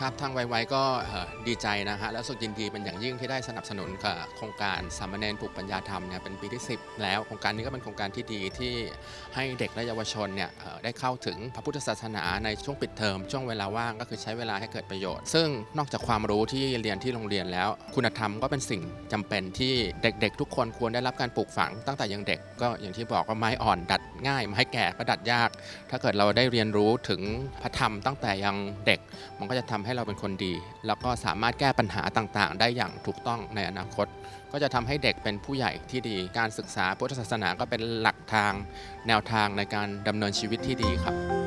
ครับทางไวๆก็ดีใจนะฮะแล้วสุดยินดีเป็นอย่างยิ่งที่ได้สนับสนุนกับโครงการสามเณรปลูกปัญญาธรรมเนี่ยเป็นปีที่ 10 แล้วโครงการนี้ก็เป็นโครงการที่ดีที่ให้เด็กและเยาวชนเนี่ยได้เข้าถึงพระพุทธศาสนาในช่วงปิดเทอมช่วงเวลาว่างก็คือใช้เวลาให้เกิดประโยชน์ ซึ่งนอกจากความรู้ที่เรียนที่โรงเรียนแล้ว คุณธรรมก็เป็นสิ่งจำเป็นที่เด็กๆ ทุกคนควรได้รับการปลูกฝังตั้งแต่ยังเด็กก็อย่างที่บอกว่าไม้อ่อนดัดง่ายไม้แก่ก็ดัดยาก ถ้าเกิดเราได้เรียนรู้ถึงพระธรรมตั้งแต่ยังเด็กมันก็จะทำใให้เราเป็นคนดี แล้วก็สามารถแก้ปัญหาต่างๆ ได้อย่างถูกต้องในอนาคต ก็จะทำให้เด็กเป็นผู้ใหญ่ที่ดี การศึกษาพุทธศาสนาก็เป็นหลักทาง แนวทางในการดำเนินชีวิตที่ดีครับ